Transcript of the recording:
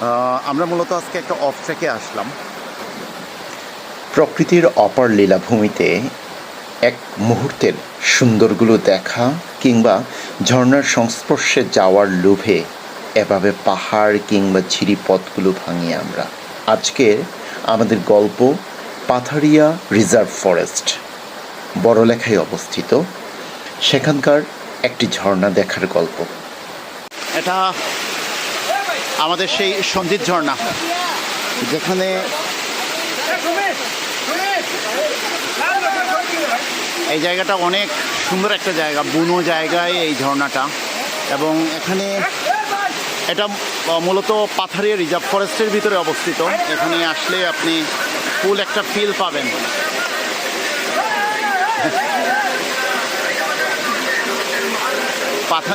আমরা মূলত আজকে একটা অফ ট্রেকে আসলাম। প্রকৃতির অপার লীলাভূমিতে এক মুহূর্তের সুন্দরগুলো দেখা কিংবা ঝর্ণার সংস্পর্শে যাওয়ার লোভে এভাবে পাহাড় কিংবা ঝিরি পথগুলো ভাঙি আমরা। আজকের আমাদের গল্প পাথারিয়া রিজার্ভ ফরেস্ট বড়লেখায় অবস্থিত। সেখানকার একটি ঝর্ণা দেখার গল্প। এটা আমাদের সেই সঞ্জিত ঝর্ণা। যেখানে এই জায়গাটা অনেক সুন্দর একটা জায়গা বুনো জায়গায় এই ঝর্ণাটা। এবং এখানে এটা মূলত পাথারিয়া রিজার্ভ ফরেস্টের ভিতরে অবস্থিত। এখানে আসলে আপনি ফুল একটা ফিল পাবেন। পাথা